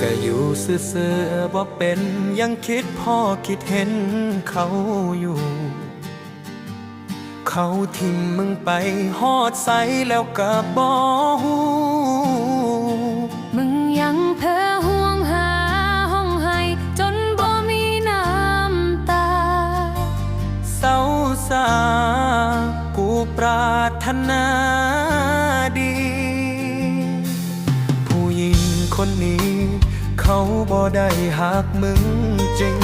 ก็อยู่เสือบ่เป็นยังคิดพ่อคิดเห็นเขาอยู่ เขาทิ้งมึงไปฮอดใสแล้วก็บ่ฮู้มึงยังเพ้อห่วงหาห้องให้จนบ่มีน้ำตาเศร้าสากูปรารถนาดี ผู้หญิงคนนี้ เขาบ่ได้หักมึงจริง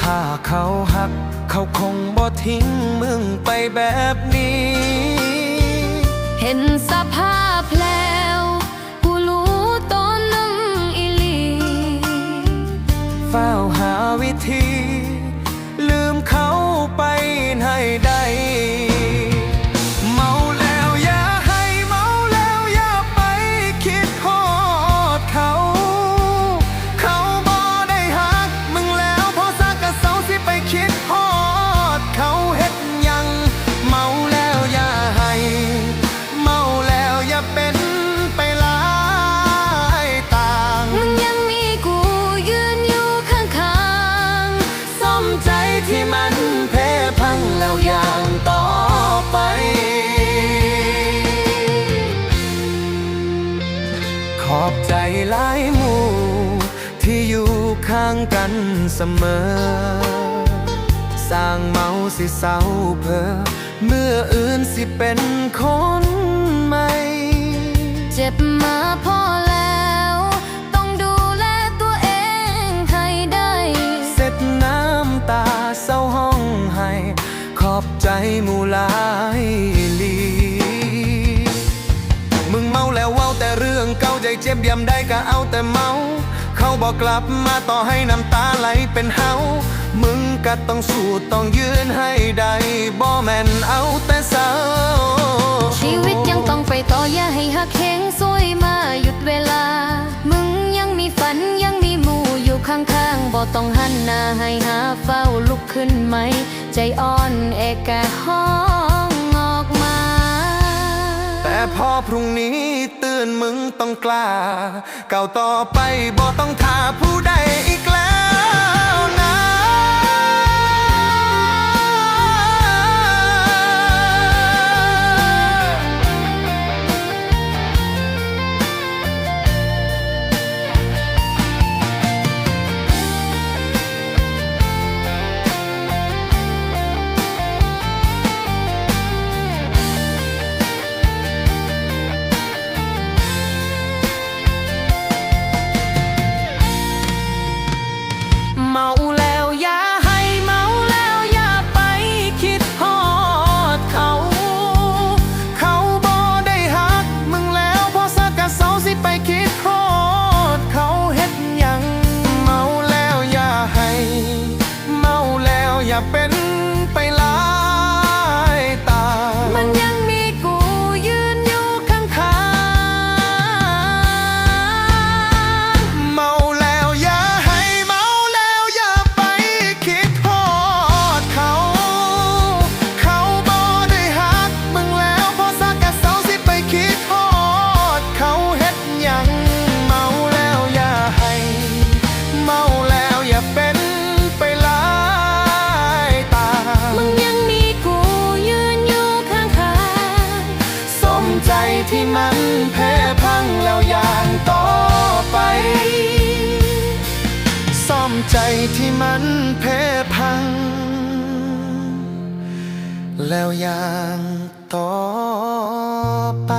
ถ้าเขาหัก เขาคงบ่ทิ้งมึงไปแบบนี้ เห็นสภาพ ที่มันเพพังแล้วอย่างต่อไป ขอบใจหลายหมู่ ที่อยู่ข้างกันเสมอ สร้างเมาสิเศร้าเพอ เมื่ออื่นสิเป็นคนใหม่ เจ็บมาพอ ยำได้ก็เอาแต่เมา เขาบอกกลับมาต่อให้น้ำตาไหลเป็นเฮา มึงก็ต้องสู้ต้องยืนให้ได้บ่แม่นเอาแต่เศร้า ชีวิตยังต้องไปต่ออย่าให้หักแข็งสวยมาหยุดเวลา มึงยังมีฝันยังมีหมู่อยู่ข้างๆบ่ต้องหันหน้าให้หาเฝ้าลุกขึ้นไหม ใจอ่อนแอกะห้องออกมา แต่พอพรุ่งนี้ตื่ นมึงต้องกล้าก้าวต่อไปบ่ต้องท่าผู้ใดอีกแล้ว ที่มันแพ้พังแล้วอย่างต่อไป ซ่อมใจที่มันแพ้พัง แล้วอย่างต่อไป